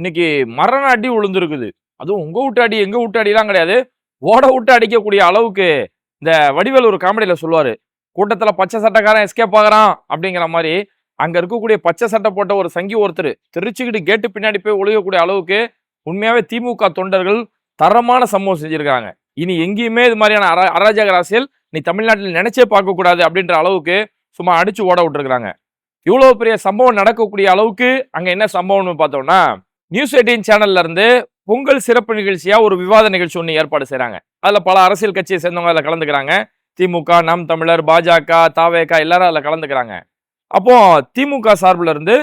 இன்னைக்கு மரண அடி விழுந்திருக்குது அதுவும் உங்கள் விட்டு அடி எங்கள் வீட்டு அடிலாம் கிடையாது. ஓட விட்டு அடிக்கக்கூடிய அளவுக்கு இந்த வடிவேல் ஒரு காமெடியில் சொல்லுவார். கூட்டத்தில் பச்சை சட்டைக்காரன் எஸ்கேப் ஆகிறான் அப்படிங்கிற மாதிரி அங்கே இருக்கக்கூடிய பச்சை சட்டை போட்ட ஒரு சங்கி ஒருத்தர் தெரிச்சுக்கிட்டு கேட்டு பின்னாடி போய் ஒழுகக்கூடிய அளவுக்கு உண்மையாகவே திமுக தொண்டர்கள் தரமான சம்பவம் செஞ்சுருக்காங்க. இனி எங்கேயுமே இது மாதிரியான அர அராஜக அரசியல் நீ தமிழ்நாட்டில் நினைச்சே பார்க்கக்கூடாது அப்படின்ற அளவுக்கு சும்மா அடிச்சு ஓட விட்டுருக்குறாங்க. இவ்வளோ பெரிய சம்பவம் நடக்கக்கூடிய அளவுக்கு அங்கே என்ன சம்பவம்னு பார்த்தோம்னா நியூஸ் எயிட்டீன் சேனல்ல இருந்து பொங்கல் சிறப்பு நிகழ்ச்சியா ஒரு விவாத நிகழ்ச்சி ஒன்று ஏற்பாடு செய்கிறாங்க அதுல பல அரசியல் கட்சியை சேர்ந்தவங்க அதில் கலந்துக்கிறாங்க. திமுக நாம் தமிழர் பாஜக தாவேகா எல்லாரும் அதில் கலந்துக்கிறாங்க. அப்போ திமுக சார்பில் இருந்து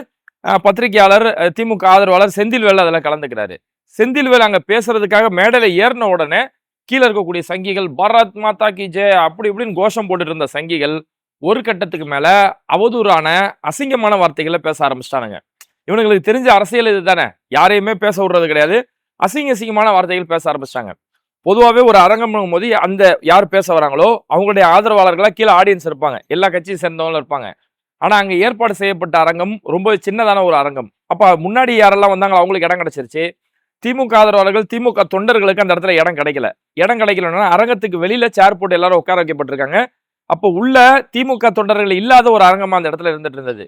பத்திரிகையாளர் திமுக ஆதரவாளர் செந்தில்வேல் அதில் கலந்துக்கிறாரு. செந்தில்வேல் அங்கே பேசுறதுக்காக மேடையில் ஏறின உடனே கீழே இருக்கக்கூடிய சங்கிகள் பாரத் மாதா கி ஜே அப்படி இப்படின்னு கோஷம் போட்டுட்டு இருந்த சங்கிகள் ஒரு கட்டத்துக்கு மேலே அவதூறான அசிங்கமான வார்த்தைகளை பேச ஆரம்பிச்சிட்டானுங்க. இவனுங்களுக்கு தெரிஞ்ச அரசியல் இதுதானே? யாரையுமே பேச விடுறது கிடையாது. அசிங்க அசிங்கமான வார்த்தைகள் பேச ஆரம்பிச்சிட்டாங்க. பொதுவாகவே ஒரு அரங்கம் போது அந்த யார் பேச வராங்களோ அவங்களுடைய ஆதரவாளர்களாக கீழே ஆடியன்ஸ் இருப்பாங்க. எல்லா கட்சியும் சேர்ந்தவங்களும் இருப்பாங்க. ஆனால் அங்கே ஏற்பாடு செய்யப்பட்ட அரங்கம் ரொம்ப சின்னதான ஒரு அரங்கம். அப்போ முன்னாடி யாரெல்லாம் வந்தாங்களோ அவங்களுக்கு இடம் கிடச்சிருச்சு. திமுக ஆதரவாளர்கள் திமுக தொண்டர்களுக்கு அந்த இடத்துல இடம் கிடைக்கல. இடம் கிடைக்கலன்னா அரங்கத்துக்கு வெளியில் சேர் போட்டு எல்லாரும் உட்கார வைக்கப்பட்டிருக்காங்க. அப்போ உள்ள திமுக தொண்டர்கள் இல்லாத ஒரு அரங்கமாக அந்த இடத்துல இருந்துட்டு இருந்தது.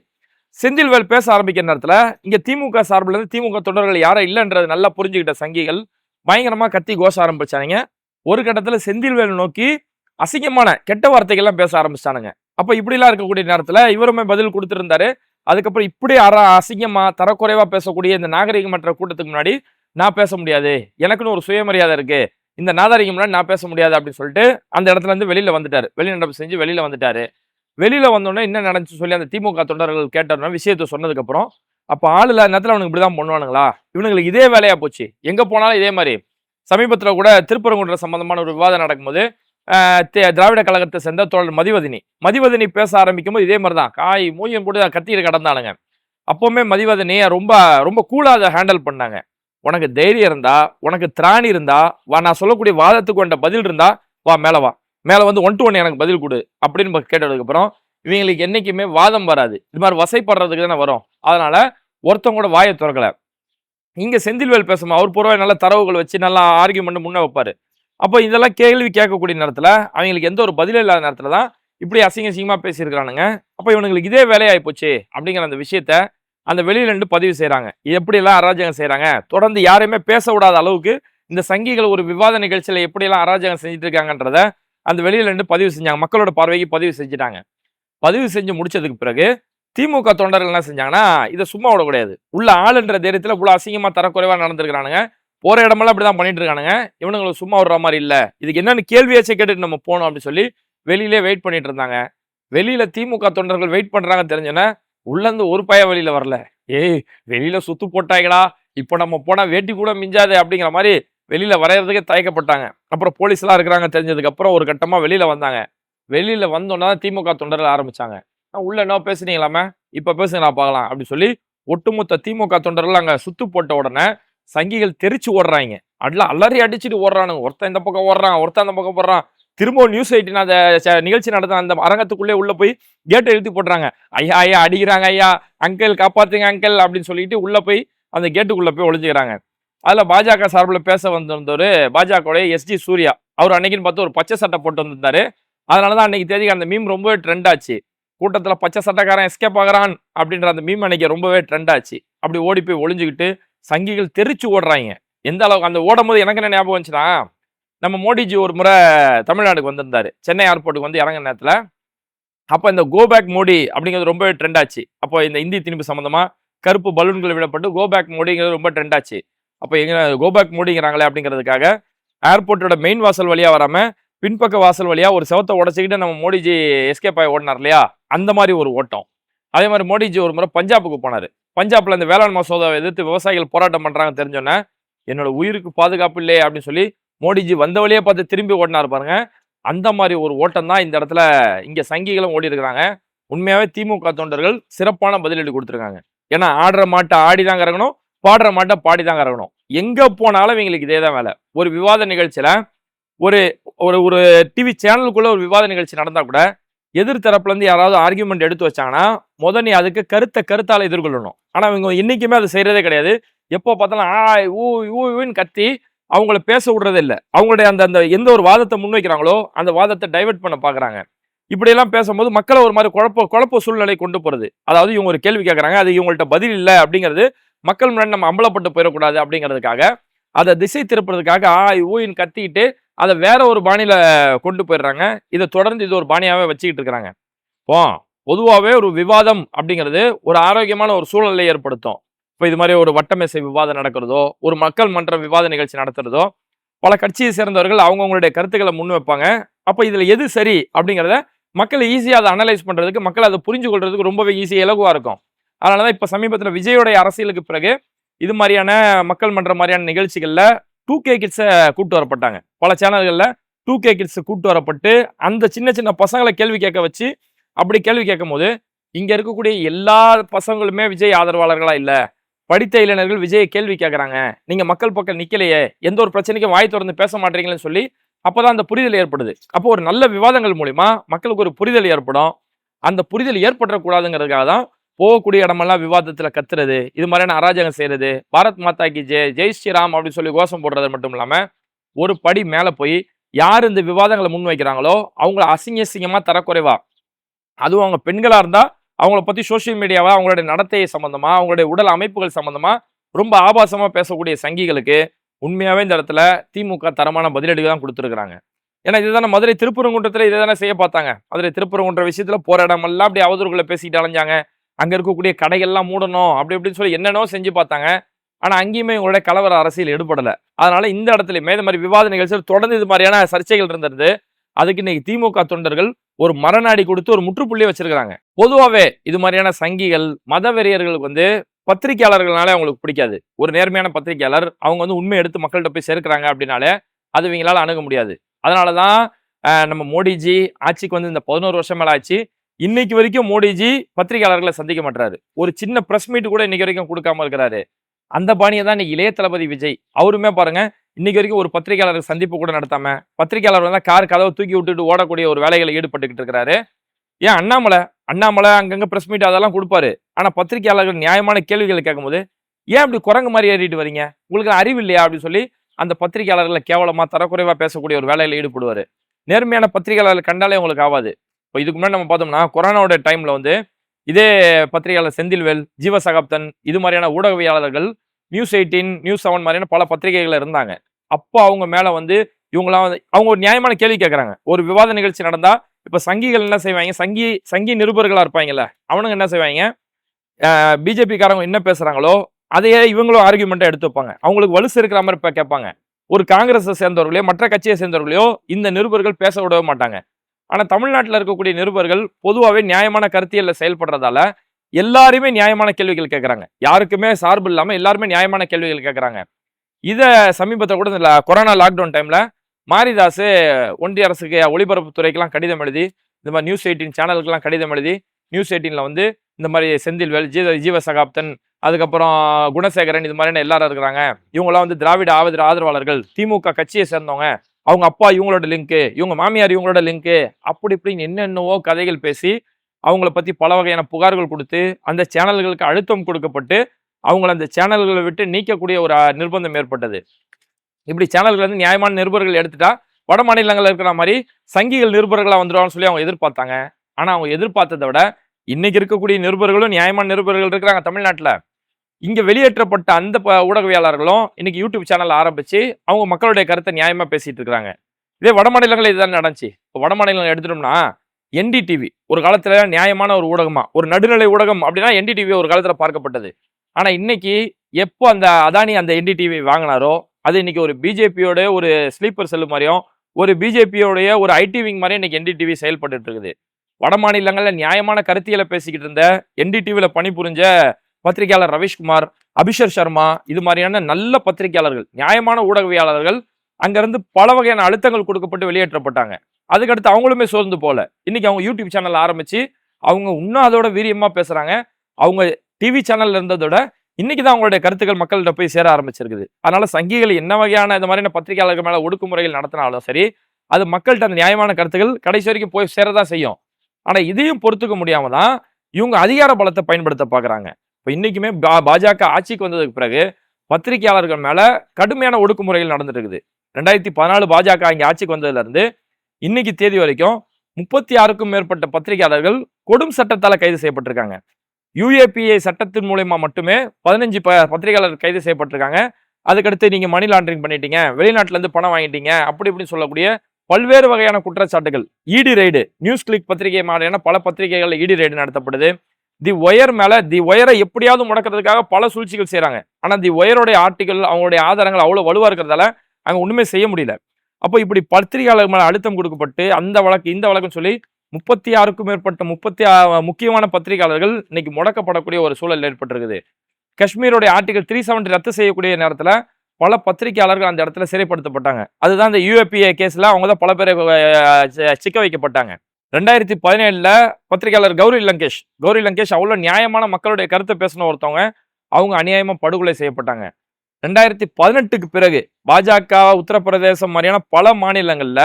செந்தில்வேல் பேச ஆரம்பிக்கிற நேரத்தில் இங்கே திமுக சார்பில் இருந்து திமுக தொண்டர்கள் யாரும் இல்லைன்றது நல்லா புரிஞ்சுக்கிட்ட சங்கிகள் பயங்கரமாக கத்தி கோஷ ஆரம்பிச்சானுங்க. ஒரு கட்டத்தில் செந்தில்வேல் நோக்கி அசிங்கமான கெட்ட வார்த்தைகள்லாம் பேச ஆரம்பிச்சானுங்க. அப்போ இப்படிலாம் இருக்கக்கூடிய நேரத்தில் இவருமே பதில் கொடுத்துருந்தாரு. அதுக்கப்புறம் இப்படி அற அசிங்கமாக தரக்குறைவாக பேசக்கூடிய இந்த நாகரிகமற்ற கூட்டத்துக்கு முன்னாடி நான் பேச முடியாது. எனக்குன்னு ஒரு சுயமரியாதை இருக்குது இந்த நாகரிகம் முன்னாடி நான் பேச முடியாது அப்படின்னு சொல்லிட்டு அந்த இடத்துல இருந்து வெளியில் வந்துட்டார். வெளிநடப்பு செஞ்சு வெளியில் வந்துட்டாரு. வெளியில் வந்தோடனே என்ன நடந்துச்சு சொல்லி அந்த திமுக தொண்டர்கள் கேட்டோம்னா விஷயத்த சொன்னதுக்கப்புறம் அப்போ ஆள் இல்லாத நேரத்தில் அவனுக்கு இப்படிதான் பண்ணுவானுங்களா? இவனுங்களுக்கு இதே வேலையாக போச்சு. எங்கே போனாலும் இதே மாதிரி. சமீபத்தில் கூட திருப்பரங்குன்ற சம்பந்தமான ஒரு விவாதம் நடக்கும்போது திராவிட கழகத்தை சேர்ந்த தோழர் மதிவதினி. மதிவதினி பேச ஆரம்பிக்கும் போது இதே மாதிரி தான் காய் மூயம் போட்டு தான் கத்திட்டு கடந்தானுங்க. அப்போவுமே மதிவதனியை ரொம்ப ரொம்ப கூலாக அதை ஹேண்டில் பண்ணாங்க. உனக்கு தைரியம் இருந்தா உனக்கு திராணி இருந்தா வா நான் சொல்லக்கூடிய வாதத்துக்கு கொண்ட பதில் இருந்தா வா மேலே வா. மேலே வந்து ஒன் டு ஒன் எனக்கு பதில் கொடு அப்படின்னு கேட்டதுக்கப்புறம் இவங்களுக்கு என்றைக்குமே வாதம் வராது. இது மாதிரி வசைப்படுறதுக்கு தானே வரும். அதனால் ஒருத்தவங்க கூட வாயை திறக்கலை. இங்கே செந்தில்வேல் பேசும் அவர் பூர்வ நல்ல தரவுகள் வச்சு நல்லா ஆர்கியூமெண்ட் முன்னே வைப்பார். அப்போ இதெல்லாம் கேள்வி கேட்கக்கூடிய நேரத்தில் அவங்களுக்கு எந்த ஒரு பதிலும் இல்லாத நேரத்தில் தான் இப்படி அசிங்க அசிங்கமாக பேசியிருக்கிறானுங்க. அப்போ இவனுங்களுக்கு இதே வேலையாகி போச்சு அப்படிங்கிற அந்த விஷயத்த அந்த வெளியில இருந்து பதிவு செய்கிறாங்க எப்படியெல்லாம் அராஜகம் செய்கிறாங்க தொடர்ந்து யாரையுமே பேச விடாத அளவுக்கு இந்த சங்கிகள் ஒரு விவாத நிகழ்ச்சியில் எப்படியெல்லாம் அராஜகம் செஞ்சுட்டு இருக்காங்கன்றத அந்த வெளியில நின்று பதிவு செஞ்சாங்க. மக்களோட பார்வைக்கு பதிவு செஞ்சுட்டாங்க. பதிவு செஞ்சு முடிச்சதுக்கு பிறகு திமுக தொண்டர்கள் என்ன செஞ்சாங்கன்னா இதை சும்மா விடக்கூடாது. உள்ள ஆளுன்ற தைரியத்தில் இவ்வளோ அசிங்கமாக தரக்குறைவாக நடந்திருக்கிறானுங்க. போகிற இடமெல்லாம் இப்படிதான் பண்ணிட்டு இருக்கானுங்க. இவனுங்களை சும்மா விடுற மாதிரி இல்லை. இதுக்கு என்னென்னு கேள்வியாச்சே கேட்டுட்டு நம்ம போனோம் அப்படின்னு சொல்லி வெளியிலே வெயிட் பண்ணிட்டு இருந்தாங்க. வெளியில திமுக தொண்டர்கள் வெயிட் பண்ணுறாங்க தெரிஞ்சோன்னே உள்ளேருந்து ஒரு பய வெளியில் வரல. ஏய் வெளியில சுத்து போட்டாங்கடா இப்போ நம்ம போனால் வேட்டி கூட மிஞ்சாது அப்படிங்கிற மாதிரி வெளியில் வரைகிறதுக்கே தயக்கப்பட்டாங்க. அப்புறம் போலீஸ்லாம் இருக்கிறாங்க தெரிஞ்சதுக்கப்புறம் ஒரு கட்டமாக வெளியில் வந்தாங்க. வெளியில் வந்தோன்னா தான் திமுக தொண்டர்கள் ஆரம்பித்தாங்க "அஹ் உள்ள என்ன பேசுனீங்களாமே? இப்போ பேசுங்களா பார்க்கலாம். அப்படின்னு சொல்லி ஒட்டுமொத்த திமுக தொண்டர்கள் அங்கே சுத்து போட்ட உடனே சங்கிகள் தெரிச்சு ஓடுறாங்க. அதெல்லாம் அலறி அடிச்சுட்டு ஓடுறானுங்க. ஒருத்தன் இந்த பக்கம் ஓடுறான் ஒருத்தன் அந்த பக்கம் போடுறான் திரும்ப நியூஸ் எயிட்டின் அந்த ச- நிகழ்ச்சி நடந்த அந்த அரங்கத்துக்குள்ளே உள்ள போய் கேட்டை எழுதி போடுறாங்க ஐயா ஐயா அடிக்கிறாங்க ஐயா. அங்கிள் காப்பாத்துங்க அங்கிள் அப்படின்னு சொல்லிட்டு உள்ள போய் அந்த கேட்டுக்குள்ள போய் ஒழிஞ்சுக்கிறாங்க அதில் பாஜக சார்பில் பேச வந்திருந்தவர் பாஜகவுடைய எஸ்ஜி சூர்யா. அவர் அன்னைக்குன்னு பார்த்து ஒரு பச்சை சட்டை போட்டு வந்திருந்தாரு. அதனால தான் அன்னைக்கு தேதிக்கு அந்த மீம் ரொம்பவே ட்ரெண்ட் ஆச்சு. கூட்டத்தில் பச்சை சட்டைக்காரன் எஸ்கேப் ஆகிறான் அப்படின்ற அந்த மீம் அன்னைக்கு ரொம்பவே ட்ரெண்ட் ஆச்சு. அப்படி ஓடி போய் ஒளிஞ்சுக்கிட்டு சங்கிகள் தெரிச்சு ஓடுறாங்க. எந்த அளவுக்கு அந்த ஓடும் போது எனக்கு என்ன ஞாபகம் வந்துச்சுன்னா நம்ம மோடிஜி ஒரு முறை தமிழ்நாடுக்கு வந்திருந்தாரு. சென்னை ஏர்போர்ட்டுக்கு வந்து இறங்குற நேரத்தில். அப்போ இந்த கோபேக் மோடி அப்படிங்கிறது ரொம்பவே ட்ரெண்ட் ஆச்சு. அப்போ இந்த இந்தி திணிப்பு சம்மந்தமாக கருப்பு பலூன்கள் விடப்பட்டு கோபேக் மோடிங்கிறது ரொம்ப ட்ரெண்ட் ஆச்சு. அப்போ எங்க கோபேக் மூடிங்கிறாங்களே அப்படிங்கிறதுக்காக ஏர்போர்ட்டோட மெயின் வாசல் வழியாக வராம பின்பக்க வாசல் வழியாக ஒரு செவத்தை உடச்சிக்கிட்டு நம்ம மோடிஜி எஸ்கேப் ஆகி ஓடினார் இல்லையா? அந்த மாதிரி ஒரு ஓட்டம். அதே மாதிரி மோடிஜி ஒரு முறை பஞ்சாபுக்கு போனார். பஞ்சாப்பில் இந்த வேளாண் மசோதாவை எதிர்த்து விவசாயிகள் போராட்டம் பண்ணுறாங்க தெரிஞ்சோன்னே என்னோட உயிருக்கு பாதுகாப்பு இல்லையே அப்படின்னு சொல்லி மோடிஜி வந்த வழியே பார்த்து திரும்பி ஓடினார் பாருங்க. அந்த மாதிரி ஒரு ஓட்டம் தான் இந்த இடத்துல இங்கே சங்கிகளும் ஓடி இருக்கிறாங்க. உண்மையாகவே திமுக தொண்டர்கள் சிறப்பான பதிலடி கொடுத்துருக்காங்க. ஏன்னா ஆடுற மாட்டை ஆடி தான் கறக்கணும் பாடுற மாட்டை பாடி தாங்க கறக்கணும் எங்கே போனாலும் இவங்களுக்கு இதே தான் வேலை. ஒரு விவாத நிகழ்ச்சியில் ஒரு ஒரு ஒரு டிவி சேனலுக்குள்ளே ஒரு விவாத நிகழ்ச்சி நடந்தால் கூட எதிர் யாராவது ஆர்கியூமெண்ட் எடுத்து வச்சாங்கன்னா முத நீ அதுக்கு கருத்தை கருத்தால் எதிர்கொள்ளணும். ஆனால் இவங்க இன்றைக்குமே அது செய்கிறதே கிடையாது. எப்போ பார்த்தாலும் ஆ ஊ ஊன்னு கத்தி அவங்கள பேச விடுறதே இல்லை. அவங்களுடைய அந்த அந்த எந்த ஒரு வாதத்தை முன்வைக்கிறாங்களோ அந்த வாதத்தை டைவர்ட் பண்ண பார்க்குறாங்க. இப்படியெல்லாம் பேசும்போது மக்களை ஒரு மாதிரி குழப்ப குழப்ப சூழ்நிலை கொண்டு போகிறது அதாவது இவங்க ஒரு கேள்வி கேட்குறாங்க அது இவங்கள்ட்ட பதில் இல்லை அப்படிங்கிறது மக்கள் முன்னாடி நம்ம அம்பலப்பட்டு போயிடக்கூடாது அப்படிங்கிறதுக்காக அதை திசை திருப்புறதுக்காக ஆ ஊயின் கத்திக்கிட்டு அதை வேற ஒரு பாணியில் கொண்டு போயிடுறாங்க. இதை தொடர்ந்து இது ஒரு பாணியாகவே வச்சுக்கிட்டு இருக்கிறாங்க. இப்போ பொதுவாகவே ஒரு விவாதம் அப்படிங்கிறது ஒரு ஆரோக்கியமான ஒரு சூழலை ஏற்படுத்தும். இப்போ இது மாதிரி ஒரு வட்டமேசை விவாதம் நடக்கிறதோ ஒரு மக்கள் மன்ற விவாத நிகழ்ச்சி நடத்துறதோ பல கட்சியை சேர்ந்தவர்கள் அவங்கவுங்களுடைய கருத்துக்களை முன் வைப்பாங்க. அப்போ இதில் எது சரி அப்படிங்கிறத மக்கள் ஈஸியாக அதை அனலைஸ் பண்ணுறதுக்கு மக்கள் அதை புரிஞ்சு கொள்றதுக்கு ரொம்பவே ஈஸியாக இலகுவாக இருக்கும். அதனால தான் இப்போ சமீபத்தில் விஜயோடைய அரசியலுக்கு பிறகு இது மாதிரியான மக்கள் மன்ற மாதிரியான நிகழ்ச்சிகள்ல டூ கே கிட்ஸை கூட்டு வரப்பட்டாங்க. பல சேனல்களில் டூ கே கிட்ஸ் கூட்டு வரப்பட்டு அந்த சின்ன சின்ன பசங்களை கேள்வி கேட்க வச்சு அப்படி கேள்வி கேட்கும் போது இங்க இருக்கக்கூடிய எல்லா பசங்களுமே விஜய் ஆதரவாளர்களா இல்ல? படித்த இளைஞர்கள் விஜயை கேள்வி கேட்கறாங்க. நீங்க மக்கள் பக்கம் நிக்கலையே. எந்த ஒரு பிரச்சனைக்கும் வாய் திறந்து பேச மாட்டீங்களேன்னு சொல்லி அப்பதான் அந்த புரிதல் ஏற்படுது. அப்போ ஒரு நல்ல விவாதங்கள் மூலியமா மக்களுக்கு ஒரு புரிதல் ஏற்படும். அந்த புரிதல் ஏற்படக்கூடாதுங்கிறதுக்காக தான் போகக்கூடிய இடமெல்லாம் விவாதத்தில் கத்துறது இது மாதிரியான அராஜகம் செய்கிறது பாரத் மாதா கி ஜெய் ஜெய் ஸ்ரீராம் அப்படின்னு சொல்லி கோஷம் போடுறது மட்டும் இல்லாமல் ஒரு படி மேலே போய் யார் இந்த விவாதங்களை முன் வைக்கிறாங்களோ அவங்கள அசிங்க அசிங்கமாக தரக்குறைவா? அதுவும் அவங்க பெண்களாக இருந்தால் அவங்கள பற்றி சோஷியல் மீடியாவை அவங்களுடைய நடத்தை சம்மந்தமாக அவங்களுடைய உடல் அமைப்புகள் சம்மந்தமாக ரொம்ப ஆபாசமாக பேசக்கூடிய சங்கிகளுக்கு உண்மையாகவே இந்த இடத்துல திமுக தரமான பதிலடிகள் தான் கொடுத்துருக்குறாங்க. ஏன்னா இதுதானே மதுரை திருப்பரங்குன்றத்தில் இதை தானே செய்ய பார்த்தாங்க. மதுரை திருப்பரங்குன்ற விஷயத்தில் போராடமெல்லாம் அப்படி அவதூறுகளை பேசிக்கிட்டு அலைஞ்சாங்க. அங்கே இருக்கக்கூடிய கடைகள்லாம் மூடணும் அப்படி இப்படின்னு சொல்லி என்னென்ன செஞ்சு பார்த்தாங்க. ஆனால் அங்கேயுமே இவங்களுடைய கலவர அரசியல் ஈடுபடலை. அதனால் இந்த இடத்துலையுமே இந்த மாதிரி விவாத நிகழ்ச்சிகள் தொடர்ந்து இது மாதிரியான சர்ச்சைகள் இருந்தது அதுக்கு இன்னைக்கு திமுக தொண்டர்கள் ஒரு மரநாடி கொடுத்து ஒரு முற்றுப்புள்ளியை வச்சிருக்கிறாங்க. பொதுவாகவே இது மாதிரியான சங்கிகள் மதவெறியர்களுக்கு வந்து பத்திரிகையாளர்கள்னாலே அவங்களுக்கு பிடிக்காது. ஒரு நேர்மையான பத்திரிகையாளர் அவங்க வந்து உண்மை எடுத்து மக்கள்கிட்ட போய் சேர்க்கிறாங்க அப்படின்னாலே அது இவங்களால அணுக முடியாது. அதனால தான் நம்ம மோடிஜி ஆட்சிக்கு வந்து இந்த பதினோரு வருஷம் மேலே ஆச்சு. இன்னைக்கு வரைக்கும் மோடிஜி பத்திரிகையாளர்களை சந்திக்க மாட்டாரு ஒரு சின்ன ப்ரெஸ் மீட் கூட இன்னைக்கு வரைக்கும் கொடுக்காம இருக்கிறாரு. அந்த பாணியை தான் இளைய தளபதி விஜய். அவருமே பாருங்க இன்னைக்கு வரைக்கும் ஒரு பத்திரிகையாளர் சந்திப்பு கூட நடத்தாம பத்திரிகையாளர் வந்து கார் கதவை தூக்கி விட்டுட்டு ஓடக்கூடிய ஒரு வேலைகளை ஈடுபட்டுக்கிட்டு இருக்கிறாரு. ஏன் அண்ணாமலை? அண்ணாமலை அங்கங்க ப்ரெஸ் மீட் அதெல்லாம் கொடுப்பாரு. ஆனா பத்திரிகையாளர்கள் நியாயமான கேள்விகளை கேட்கும்போது ஏன் அப்படி குரங்கு மாதிரி ஏறிட்டு வரீங்க? உங்களுக்கு அறிவு இல்லையா? அப்படின்னு சொல்லி அந்த பத்திரிகையாளர்களை கேவலமா தரக்குறைவா பேசக்கூடிய ஒரு வேலையில ஈடுபடுவாரு. நேர்மையான பத்திரிகையாளர்கள் கண்டாலே உங்களுக்கு ஆகாது இப்போ இதுக்கு முன்னாடி நம்ம பார்த்தோம்னா கொரோனாவோட டைமில் வந்து இதே பத்திரிகையாளர் செந்தில்வேல் ஜீவசகாப்தன் இது மாதிரியான ஊடகவியாளர்கள் நியூஸ் எயிட்டீன் நியூஸ் செவன் மாதிரியான பல பத்திரிகைகள் இருந்தாங்க. அப்போ அவங்க மேலே வந்து இவங்களாம் வந்து அவங்க ஒரு நியாயமான கேள்வி கேட்குறாங்க ஒரு விவாத நிகழ்ச்சி நடந்தால் இப்போ சங்கிகள் என்ன செய்வாங்க? சங்கி சங்கி நிருபர்களாக இருப்பாங்கல்ல அவனுங்க என்ன செய்வாங்க? பிஜேபிக்காரங்க என்ன பேசுகிறாங்களோ அதையே இவங்களும் ஆர்கியூமெண்ட்டாக எடுத்து வைப்பாங்க. அவங்களுக்கு வலுசு இருக்கிற மாதிரி இப்போ கேட்பாங்க. ஒரு காங்கிரஸை சேர்ந்தவர்களையோ மற்ற கட்சியை சேர்ந்தவர்களையோ இந்த நிருபர்கள் பேச விடவே மாட்டாங்க. ஆனால் தமிழ்நாட்டில் இருக்கக்கூடிய நிருபர்கள் பொதுவாகவே நியாயமான கருத்தியல்ல செயல்படுறதால எல்லாருமே நியாயமான கேள்விகள் கேட்குறாங்க யாருக்குமே சார்பு இல்லாமல் எல்லாருமே நியாயமான கேள்விகள் கேட்குறாங்க இதை சமீபத்தில் கூட இந்த கொரோனா லாக்டவுன் டைமில் மாரிதாஸ் ஒன்றிய அரசுக்கு ஒளிபரப்பு துறைக்கெலாம் கடிதம் எழுதி இந்த மாதிரி நியூஸ் எயிட்டின் சேனலுக்கெல்லாம் கடிதம் எழுதி நியூஸ் எயிட்டீனில் வந்து இந்த மாதிரி செந்தில்வேல் ஜீவ ஜீவ சகாப்தன் அதுக்கப்புறம் குணசேகரன் இது மாதிரியான எல்லாரும் இருக்கிறாங்க. இவங்களாம் வந்து திராவிட ஆவதிர ஆதரவாளர்கள் திமுக கட்சியை சேர்ந்தவங்க. அவங்க அப்பா இவங்களோட லிங்க்கு இவங்க மாமியார் இவங்களோட லிங்க்கு அப்படி இப்படின்னு என்னென்னவோ கதைகள் பேசி அவங்கள பற்றி பல வகையான புகார்கள் கொடுத்து அந்த சேனல்களுக்கு அழுத்தம் கொடுக்கப்பட்டு அவங்கள அந்த சேனல்களை விட்டு நீக்கக்கூடிய ஒரு நிர்பந்தம் ஏற்பட்டது. இப்படி சேனல்கள் வந்து நியாயமான நிருபர்கள் எடுத்துட்டா வட மாநிலங்களில் இருக்கிற மாதிரி சங்கிகள் நிருபர்களாக வந்துடுவாங்கன்னு சொல்லி அவங்க எதிர்பார்த்தாங்க. ஆனால் அவங்க எதிர்பார்த்ததை விட இன்னைக்கு இருக்கக்கூடிய நிருபர்களும் நியாயமான நிருபர்கள் இருக்கிறாங்க தமிழ்நாட்டில். இங்கே வெளியேற்றப்பட்ட அந்த ப- ஊடகவியாளர்களும் இன்னைக்கு யூடியூப் சேனல் ஆரம்பித்து அவங்க மக்களுடைய கருத்தை நியாயமாக பேசிகிட்டு இருக்காங்க. இதே வட மாநிலங்களில் இதுதான் நடந்துச்சு. இப்போ வட மாநிலங்கள் எடுத்துட்டோம்னா என்டிடிவி ஒரு காலத்தில் நியாயமான ஒரு ஊடகமாக ஒரு நடுநிலை ஊடகம் அப்படின்னா என்டிடிவி ஒரு காலத்தில் பார்க்கப்பட்டது. ஆனால் இன்னைக்கு எப்போ அந்த அதானி அந்த என்டிடிவி வாங்கினாரோ அது இன்னைக்கு ஒரு பிஜேபியோட ஒரு ஸ்லீப்பர் செல்லு மாதிரியும் ஒரு பிஜேபியோடைய ஒரு ஐடி விங் மாதிரியும் இன்னைக்கு என்டிடிவி செயல்பட்டு இருக்குது. வட மாநிலங்களில் நியாயமான கருத்தியலை பேசிக்கிட்டு இருந்த என்டிடிவியில் பணிபுரிஞ்ச பத்திரிகையாளர் ரவிஷ்குமார் அபிஷர் சர்மா இது மாதிரியான நல்ல பத்திரிகையாளர்கள் நியாயமான ஊடகவியாளர்கள் அங்கேருந்து பல வகையான அழுத்தங்கள் கொடுக்கப்பட்டு வெளியேற்றப்பட்டாங்க. அதுக்கடுத்து அவங்களுமே சோர்ந்து போல. இன்னைக்கு அவங்க யூடியூப் சேனல் ஆரம்பிச்சு அவங்க இன்னும் அதோட வீரியமாக பேசுகிறாங்க அவங்க டிவி சேனல்ல இருந்ததோட இன்னைக்கு தான் அவங்களுடைய கருத்துக்கள் மக்கள்கிட்ட போய் சேர ஆரம்பிச்சிருக்குது. அதனால சங்கிகள் என்ன வகையான இந்த மாதிரியான பத்திரிகையாளர்கள் மேலே ஒடுக்குமுறைகள் நடத்தினாலும் சரி அது மக்கள்கிட்ட அந்த நியாயமான கருத்துக்கள் கடைசி வரைக்கும் போய் சேரதான் செய்யும். ஆனால் இதையும் பொறுத்துக்க முடியாம தான் இவங்க அதிகார பலத்தை பயன்படுத்த பார்க்குறாங்க இப்போ இன்றைக்குமே பா- பாஜக ஆட்சிக்கு வந்ததுக்கு பிறகு பத்திரிகையாளர்கள் மேலே கடுமையான ஒடுக்குமுறைகள் நடந்துட்டு இருக்குது ரெண்டாயிரத்தி பதினாலு பாஜக இங்கே ஆட்சிக்கு வந்ததுலேருந்து இன்னைக்கு தேதி வரைக்கும் முப்பத்தி ஆறுக்கும் மேற்பட்ட பத்திரிகையாளர்கள் கொடும் சட்டத்தால் கைது செய்யப்பட்டிருக்காங்க. யூஏபிஏ சட்டத்தின் மூலயமா மட்டுமே பதினஞ்சு ப பத்திரிகையாளர் கைது செய்யப்பட்டிருக்காங்க. அதுக்கடுத்து நீங்கள் மணி லாண்டரிங் பண்ணிட்டீங்க வெளிநாட்டிலேருந்து பணம் வாங்கிட்டீங்க அப்படி இப்படின்னு சொல்லக்கூடிய பல்வேறு வகையான குற்றச்சாட்டுகள். இடி ரைடு நியூஸ் கிளிக் பத்திரிகை மாதிரியான பல பத்திரிகைகளில் இடி ரைடு நடத்தப்படுது. தி ஒயர் மேலே தி ஒயரை எப்படியாவது முடக்கிறதுக்காக பல சூழ்ச்சிகள் செய்கிறாங்க ஆனால் தி ஒயரோடைய ஆர்டிகள் அவங்களுடைய ஆதாரங்கள் அவ்வளோ வலுவாக இருக்கிறதால அங்கே ஒன்றுமே செய்ய முடியல. அப்போ இப்படி பத்திரிகையாளர் மேலே அழுத்தம் கொடுக்கப்பட்டு அந்த வழக்கு இந்த வழக்குன்னு சொல்லி முப்பத்தி ஆறுக்கும் மேற்பட்ட முப்பத்தி முக்கியமான பத்திரிகையாளர்கள் இன்னைக்கு முடக்கப்படக்கூடிய ஒரு சூழல் ஏற்பட்டிருக்குது. காஷ்மீருடைய ஆர்டிகல் த்ரீ செவன்டி ரத்து செய்யக்கூடிய நேரத்தில் பல பத்திரிகையாளர்கள் அந்த இடத்துல சிறைப்படுத்தப்பட்டாங்க. அதுதான் இந்த யூஏபிஏ கேஸில் அவங்க தான் பல பேரை சிக்க வைக்கப்பட்டாங்க. ரெண்டாயிரத்தி பதினேழில் பத்திரிகையாளர் கௌரி லங்கேஷ். கௌரி லங்கேஷ் அவ்வளோ நியாயமான மக்களுடைய கருத்தை பேசின ஒருத்தவங்க. அவங்க அநியாயமாக படுகொலை செய்யப்பட்டாங்க. ரெண்டாயிரத்தி பதினெட்டுக்கு பிறகு பாஜக உத்தரப்பிரதேசம் மாதிரியான பல மாநிலங்களில்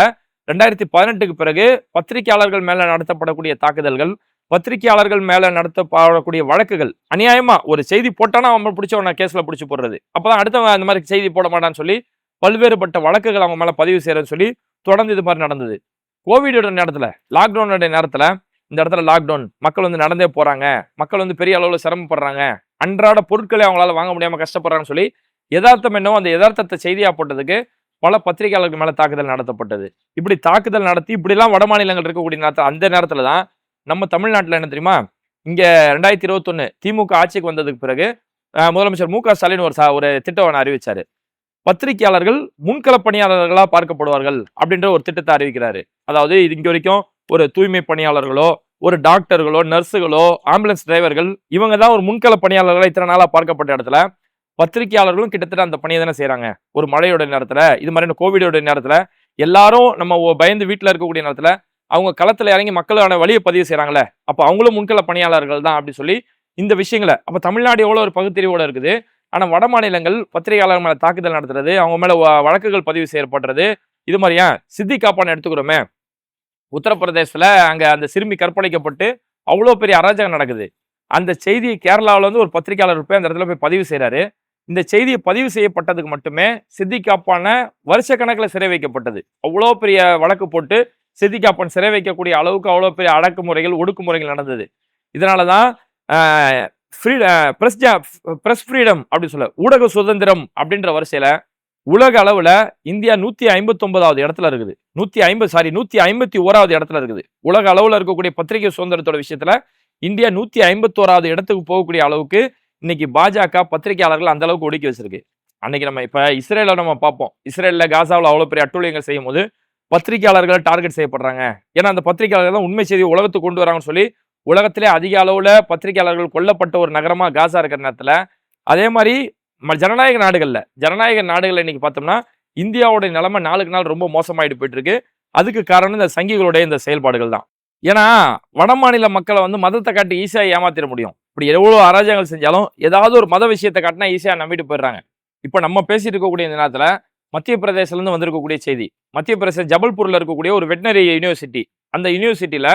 ரெண்டாயிரத்தி பதினெட்டுக்கு பிறகு பத்திரிகையாளர்கள் மேலே நடத்தப்படக்கூடிய தாக்குதல்கள் பத்திரிகையாளர்கள் மேலே நடத்தப்படக்கூடிய வழக்குகள் அநியாயமாக ஒரு செய்தி போட்டானா அவன் பிடிச்சவன கேஸில் பிடிச்சி போடுறது. அப்பதான் அடுத்தவன் அந்த மாதிரி செய்தி போட மாட்டான்னு சொல்லி பல்வேறுபட்ட வழக்குகள் அவங்க மேலே பதிவு செய்கிறேன்னு சொல்லி தொடர்ந்து இது மாதிரி நடந்தது. கோவிடோட நேரத்தில் லாக்டவுனோட நேரத்தில் இந்த இடத்துல லாக்டவுன் மக்கள் வந்து நடந்தே போகிறாங்க மக்கள் வந்து பெரிய அளவில் சிரமப்படுறாங்க. அன்றாட பொருட்களை அவங்களால வாங்க முடியாமல் கஷ்டப்படுறாங்கன்னு சொல்லி யதார்த்தம் என்னவோ அந்த யதார்த்தத்தை செய்தியாக போட்டதுக்கு பல பத்திரிகையாளர்கள் மேலே தாக்குதல் நடத்தப்பட்டது. இப்படி தாக்குதல் நடத்தி இப்படிலாம் வட மாநிலங்கள் இருக்கக்கூடிய நேரத்தில் அந்த நேரத்தில் தான் நம்ம தமிழ்நாட்டில் என்ன தெரியுமா? இங்கே ரெண்டாயிரத்தி இருபத்தொன்னு திமுக ஆட்சிக்கு வந்ததுக்கு பிறகு முதலமைச்சர் மு க ஸ்டாலின் ஒரு சா ஒரு திட்டம் ஒன்று அறிவிச்சாரு. பத்திரிகையாளர்கள் முன்கள பணியாளர்களா பார்க்கப்படுவார்கள் அப்படின்ற ஒரு திட்டத்தை அறிவிக்கிறாரு. அதாவது இது இங்க வரைக்கும் ஒரு தூய்மை பணியாளர்களோ ஒரு டாக்டர்களோ நர்ஸுகளோ ஆம்புலன்ஸ் டிரைவர்கள் இவங்க தான் ஒரு முன்கள பணியாளர்களாக இத்தனை நாளாக பார்க்கப்பட்ட இடத்துல பத்திரிகையாளர்களும் கிட்டத்தட்ட அந்த பணியை தானே செய்கிறாங்க ஒரு மழையோட நேரத்தில் இது மாதிரி கோவிடோட நேரத்தில் எல்லாரும் நம்ம பயந்து வீட்டில் இருக்கக்கூடிய நேரத்தில் அவங்க களத்தில் இறங்கி மக்களான வழியை பதிவு செய்கிறாங்களே அப்போ அவங்களும் முன்கள பணியாளர்கள் தான் அப்படின்னு சொல்லி இந்த விஷயங்களை அப்போ தமிழ்நாடு எவ்வளோ ஒரு பகுத்தறிவோட இருக்குது. ஆனால் வட மாநிலங்கள் பத்திரிகையாளர் மேலே தாக்குதல் நடத்துறது அவங்க மேலே வ- வழக்குகள் பதிவு செய்யப்படுறது இது மாதிரியா சித்தி காப்பான் எடுத்துக்கிறோமே. உத்தரப்பிரதேசத்தில் அங்கே அந்த சிறுமி கற்பழிக்கப்பட்டு அவ்வளோ பெரிய அராஜகம் நடக்குது. அந்த செய்தியை கேரளாவில் வந்து ஒரு பத்திரிகையாளர் போய் அந்த இடத்துல போய் பதிவு செய்கிறாரு இந்த செய்தியை பதிவு செய்யப்பட்டதுக்கு மட்டுமே சித்திகாப்பான வருஷ கணக்கில் சிறை வைக்கப்பட்டது. அவ்வளோ பெரிய வழக்கு போட்டு சித்திகாப்பன் சிறை வைக்கக்கூடிய அளவுக்கு அவ்வளோ பெரிய அடக்குமுறைகள் ஒடுக்குமுறைகள் நடந்தது. இதனால தான் பிரஸ் ப்ரெஸ் ஃப்ரீடம் அப்படின்னு சொல்ல. ஊடக சுதந்திரம் அப்படின்ற வரிசையில் உலக அளவில் இந்தியா நூற்றி ஐம்பத்தொன்பதாவது இடத்துல இருக்குது. நூற்றி ஐம்பது சாரி நூற்றி ஐம்பத்தி ஓராவது இடத்துல இருக்குது. உலக அளவில் இருக்கக்கூடிய பத்திரிகை சுதந்திரத்தோட விஷயத்தில் இந்தியா நூற்றி ஐம்பத்தோராவது இடத்துக்கு போகக்கூடிய அளவுக்கு இன்னைக்கு பாஜக பத்திரிகையாளர்கள் அந்த அளவுக்கு ஒடுக்கி வச்சிருக்கு. அன்னைக்கு நம்ம இப்போ இஸ்ரேலில் நம்ம பார்ப்போம். இஸ்ரேலில் காசாவில் அவ்வளோ பெரிய அட்டூழியங்கள் செய்யும் போது பத்திரிகையாளர்களை டார்கெட் செய்யப்படுறாங்க. ஏன்னா அந்த பத்திரிகையாளர்கள் தான் உண்மை செய்தி உலகத்துக்கு கொண்டு வராங்கன்னு சொல்லி உலகத்திலே அதிக அளவில் பத்திரிகையாளர்கள் கொல்லப்பட்ட ஒரு நகரமாக காசா இருக்கிற நேரத்தில் அதே மாதிரி ம- ஜனநாயக நாடுகளில் ஜனநாயக நாடுகளில் இன்னைக்கு பார்த்தோம்னா இந்தியாவுடைய நிலைமை நாளுக்கு நாள் ரொம்ப மோசமாயிட்டு போயிட்டு இருக்கு அதுக்கு காரணம் இந்த சங்கிகளுடைய இந்த செயல்பாடுகள் தான். ஏன்னா வட மாநில மக்களை வந்து மதத்தை காட்டி ஈஸியாக ஏமாத்திட முடியும். இப்படி எவ்வளோ அராஜகங்கள் செஞ்சாலும் ஏதாவது ஒரு மத விஷயத்தை காட்டினா ஈஸியாக நம்பிட்டு போயிடுறாங்க. இப்போ நம்ம பேசிட்டு இருக்கக்கூடிய இந்த நேரத்தில் மத்திய பிரதேசிலேருந்து வந்திருக்கக்கூடிய செய்தி மத்திய பிரதேச ஜபல்பூரில் இருக்கக்கூடிய ஒரு வெட்டினரி யூனிவர்சிட்டி அந்த யூனிவர்சிட்டியில்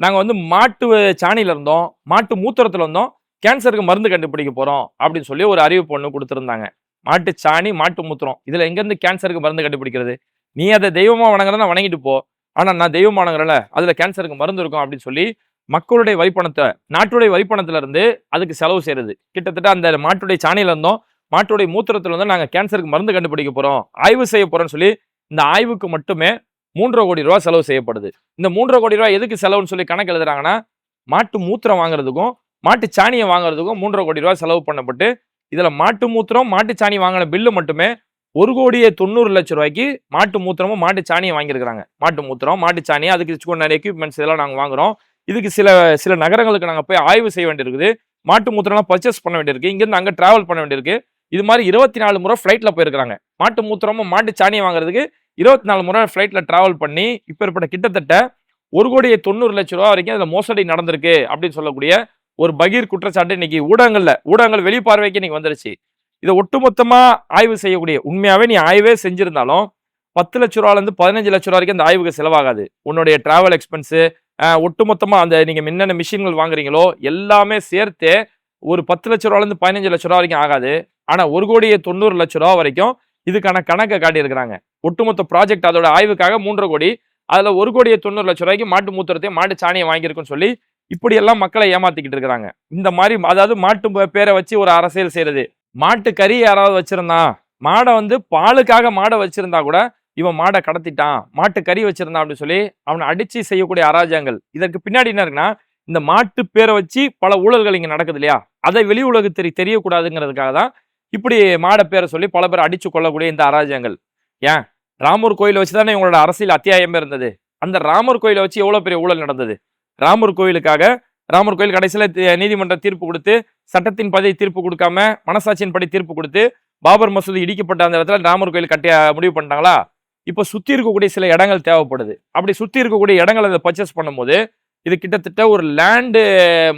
நாங்கள் வந்து மாட்டு சாணியில் இருந்தோம் மாட்டு மூத்திரத்தில் இருந்தோம் கேன்சருக்கு மருந்து கண்டுபிடிக்க போகிறோம் அப்படின்னு சொல்லி ஒரு அறிவிப்பு ஒன்று கொடுத்துருந்தாங்க. மாட்டு சாணி மாட்டு மூத்திரம். இதில் எங்கேருந்து கேன்சருக்கு மருந்து கண்டுபிடிக்கிறது? நீ அதை தெய்வமாக வணங்குறதா வணங்கிட்டு போ. ஆனால் நான் தெய்வம் வணங்குறல அதில் கேன்சருக்கு மருந்து இருக்கும் அப்படின்னு சொல்லி மக்களுடைய வரிப்பணத்தை நாட்டுடைய வரிப்பணத்திலிருந்து அதுக்கு செலவு செய்கிறது கிட்டத்தட்ட அந்த மாட்டுடைய சாணியில் இருந்தோம் மாட்டுடைய மூத்திரத்தில் வந்து நாங்கள் கேன்சருக்கு மருந்து கண்டுபிடிக்க போகிறோம் ஆய்வு செய்ய போறோம்னு சொல்லி இந்த ஆய்வுக்கு மட்டுமே மூன்றரை கோடி ரூபா செலவு செய்யப்படுது. இந்த மூன்றரை கோடி ரூபா எதுக்கு செலவுன்னு சொல்லி கணக்கு எழுதுறாங்கன்னா மாட்டு மூத்திரம் வாங்குறதுக்கும் மாட்டு சாணியை வாங்குறதுக்கும் மூன்றரை கோடி ரூபா செலவு பண்ணப்பட்டு இதில் மாட்டு மூத்திரம் மாட்டு சாணி வாங்கின பில்லு மட்டுமே ஒரு கோடியே தொண்ணூறு லட்சம் ரூபாய்க்கு மாட்டு மூத்திரமும் மாட்டு சாணியை வாங்கியிருக்கிறாங்க. மாட்டு மூத்திரம் மாட்டு சாணி அதுக்கு நிறைய எக்யூப்மெண்ட்ஸ் இதெல்லாம் நாங்கள் வாங்குறோம். இதுக்கு சில சில நகரங்களுக்கு நாங்கள் போய் ஆய்வு செய்ய வேண்டியிருக்குது. மாட்டு மூத்திரம்லாம் பர்ச்சேஸ் பண்ண வேண்டியிருக்கு. இங்கேருந்து அங்கே ட்ராவல் பண்ண வேண்டியிருக்கு. இது மாதிரி இருபத்தி நாலு முறை ஃப்ளைட்டில் போயிருக்கிறாங்க. மாட்டு மூத்திரமும் மாட்டு சாணியை வாங்குறதுக்கு இருபத்தி நாலு முறை ஃப்ளைட்டில் ட்ராவல் பண்ணி இப்போ ஏற்பட்ட கிட்டத்தட்ட ஒரு கோடியே தொண்ணூறு லட்ச ரூபா வரைக்கும் அதில் மோசடி நடந்திருக்கு அப்படின்னு சொல்லக்கூடிய ஒரு பகீர் குற்றச்சாட்டு இன்னைக்கு ஊடகங்களில் ஊடகங்கள் வெளிப்பார்வைக்கு இன்னைக்கு வந்துருச்சு. இதை ஒட்டுமொத்தமாக ஆய்வு செய்யக்கூடிய உண்மையாகவே நீ ஆய்வே செஞ்சிருந்தாலும் பத்து லட்ச ரூபாலேருந்து பதினஞ்சு லட்ச ரூபா வரைக்கும் அந்த ஆய்வுக்கு செலவாகாது. உன்னுடைய ட்ராவல் எக்ஸ்பென்ஸு ஒட்டுமொத்தமாக அந்த நீங்கள் என்னென்ன மிஷின்கள் வாங்குறீங்களோ எல்லாமே சேர்த்து ஒரு பத்து லட்ச ரூபாலேருந்து பதினஞ்சு லட்ச ரூபா வரைக்கும் ஆகாது. ஆனால் ஒரு கோடியே தொண்ணூறு லட்ச ரூபா வரைக்கும் இதுக்கான கணக்கை காட்டியிருக்கிறாங்க. ஒட்டுமொத்த ப்ராஜெக்ட் அதோட ஆய்வுக்காக மூன்று கோடி அதில் ஒரு கோடியே தொண்ணூறு லட்ச ரூபாய்க்கு மாட்டு மூத்திரத்தையும் மாட்டு சாணியை வாங்கியிருக்குன்னு சொல்லி இப்படியெல்லாம் மக்களை ஏமாத்திக்கிட்டு இருக்கிறாங்க இந்த மாதிரி அதாவது மாட்டு பேரை வச்சு ஒரு அரசியல் செய்யறது மாட்டு கறி யாராவது வச்சிருந்தான் மாடை வந்து பாலுக்காக மாடை வச்சிருந்தா கூட இவன் மாடை கடத்திட்டான். மாட்டு கறி வச்சிருந்தான் அப்படின்னு சொல்லி அவனை அடிச்சு செய்யக்கூடிய அராஜகங்கள். இதற்கு பின்னாடி என்ன இருக்குன்னா இந்த மாட்டு பேரை வச்சு பல ஊழல்கள் இங்கே நடக்குது இல்லையா? அதை வெளி உலகு தெரியக்கூடாதுங்கிறதுக்காக தான் இப்படி மாட பேரை சொல்லி பல பேர் அடிச்சு கொள்ளக்கூடிய இந்த அராஜகங்கள். ஏன்? ராமர் கோயிலை வச்சு தானே இவங்களோட அரசியல் அத்தியாயமே இருந்தது. அந்த ராமர் கோயிலை வச்சு எவ்வளோ பெரிய ஊழல் நடந்தது? ராமர் கோயிலுக்காக ராமர் கோயில் கடைசியில் நீதிமன்ற தீர்ப்பு கொடுத்து சட்டத்தின் பதவி தீர்ப்பு கொடுக்காம மனசாட்சியின் படி தீர்ப்பு கொடுத்து பாபர் மசூதி இடிக்கப்பட்ட அந்த இடத்துல ராமர் கோயில் கட்டிய முடிவு பண்ணிட்டாங்களா? இப்போ சுற்றி இருக்கக்கூடிய சில இடங்கள் தேவைப்படுது. அப்படி சுற்றி இருக்கக்கூடிய இடங்களை அதை பர்ச்சேஸ் பண்ணும்போது இது கிட்டத்தட்ட ஒரு லேண்டு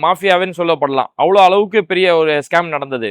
மாஃபியாவேன்னு சொல்லப்படலாம். அவ்வளோ அளவுக்கு பெரிய ஒரு ஸ்கேம் நடந்தது.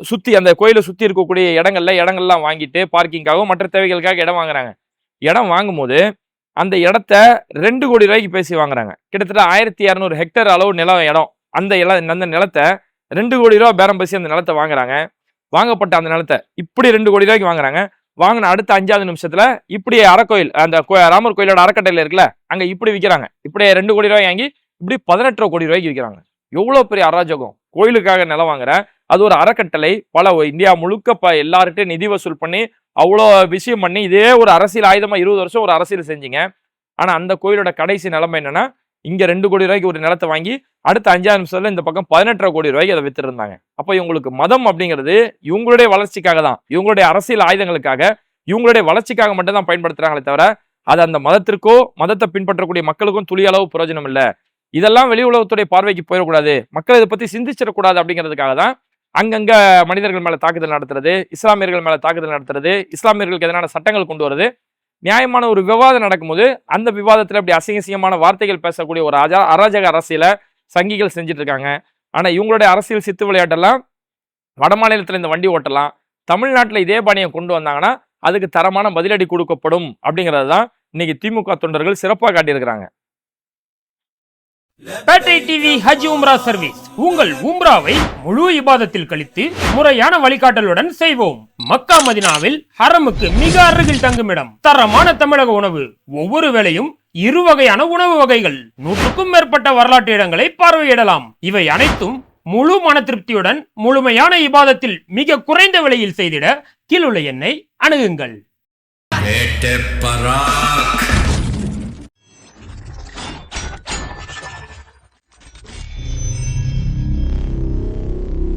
சுற்றி அந்த கோயிலை சுற்றி இருக்கக்கூடிய இடங்கள்ல இடங்கள்லாம் வாங்கிட்டு பார்க்கிங்காகவும் மற்ற தேவைகளுக்காக இடம் வாங்குறாங்க. இடம் வாங்கும்போது அந்த இடத்த ரெண்டு கோடி ரூபாய்க்கு பேசி வாங்குறாங்க. கிட்டத்தட்ட ஆயிரத்தி இரநூறு ஹெக்டேர் அளவு நிலம் இடம். அந்த இல அந்த நிலத்தை ரெண்டு கோடி ரூபா பேரம் பேசி அந்த நிலத்தை வாங்குறாங்க. வாங்கப்பட்ட அந்த நிலத்தை இப்படி ரெண்டு கோடி ரூபாய்க்கு வாங்குறாங்க. வாங்கின அடுத்த அஞ்சாவது நிமிஷத்துல இப்படி அறக்கோயில் அந்த கோ- ராமர் கோயிலோட அறக்கட்டையில இருக்குல்ல அங்க இப்படி விற்கிறாங்க இப்படி ரெண்டு கோடி ரூபாய் வாங்கி இப்படி பதினெட்டரை கோடி ரூபாய்க்கு விற்கிறாங்க எவ்வளோ பெரிய அராஜகம். கோயிலுக்காக நிலம் வாங்குறேன் அது ஒரு அறக்கட்டளை. பல இந்தியா முழுக்க ப எல்லார்கிட்டையும் நிதி வசூல் பண்ணி அவ்வளோ விஷயம் பண்ணி இதே ஒரு அரசியல் ஆயுதமாக இருபது வருஷம் ஒரு அரசியல் செஞ்சீங்க. ஆனால் அந்த கோயிலோட கடைசி நிலைமை என்னன்னா இங்கே ரெண்டு கோடி ரூபாய்க்கு ஒரு நிலத்தை வாங்கி அடுத்த அஞ்சாறு நிமிஷத்தில் இந்த பக்கம் பதினெட்டரை கோடி ரூபாய்க்கு அதை வித்துருந்தாங்க. அப்போ இவங்களுக்கு மதம் அப்படிங்கிறது இவங்களுடைய வளர்ச்சிக்காக தான். இவங்களுடைய அரசியல் ஆயுதங்களுக்காக இவங்களுடைய வளர்ச்சிக்காக மட்டும் தான் பயன்படுத்துகிறாங்களே தவிர அது அந்த மதத்திற்கோ மதத்தை பின்பற்றக்கூடிய மக்களுக்கும் துளி அளவு பிரயோஜனம் இல்லை. இதெல்லாம் வெளி உலகத்துடைய பார்வைக்கு போயிடக்கூடாது. மக்கள் இதை பற்றி சிந்திச்சிடக்கூடாது அப்படிங்கிறதுக்காக தான் அங்கங்க மனிதர்கள் மேல தாக்குதல் நடத்துறது இஸ்லாமியர்கள் மேல தாக்குதல் நடத்துறது இஸ்லாமியர்களுக்கு எதிரான சட்டங்கள் கொண்டு வருது நியாயமான ஒரு விவாதம் நடக்கும்போது அந்த விவாதத்துல இப்படி அசிங்கசியமான வார்த்தைகள் பேசக்கூடிய ஒரு அஜா அராஜக அரசியலை சங்கிகள் செஞ்சுட்டு இருக்காங்க ஆனா இவங்களுடைய அரசியல் சித்து விளையாட்டெல்லாம் வட மாநிலத்தில் இந்த வண்டி ஓட்டலாம் தமிழ்நாட்டில் இதே பாணியை கொண்டு வந்தாங்கன்னா அதுக்கு தரமான பதிலடி கொடுக்கப்படும் அப்படிங்கிறது தான் இன்னைக்கு திமுக தொண்டர்கள் சிறப்பாக காட்டியிருக்கிறாங்க. Pettai TV Hajj Umrah service. உங்கள் உம்ராவை முழு இபாதத்தில் கழித்து முறையான வழிகாட்டலுடன் செய்வோம். மக்கா மதினாவில் ஹரமுக்கு மிக அருகில் தங்குமிடம் தரமான தமிழக உணவு. ஒவ்வொரு வேளையும் இரு வகையான உணவு வகைகள். நூற்றுக்கும் மேற்பட்ட வரலாற்று இடங்களை பார்வையிடலாம். இவை அனைத்தும் முழு மன திருப்தியுடன் முழுமையான இபாதத்தில் மிக குறைந்த விலையில் செய்திட கீழுள்ள எண்ணை அணுகுங்கள்.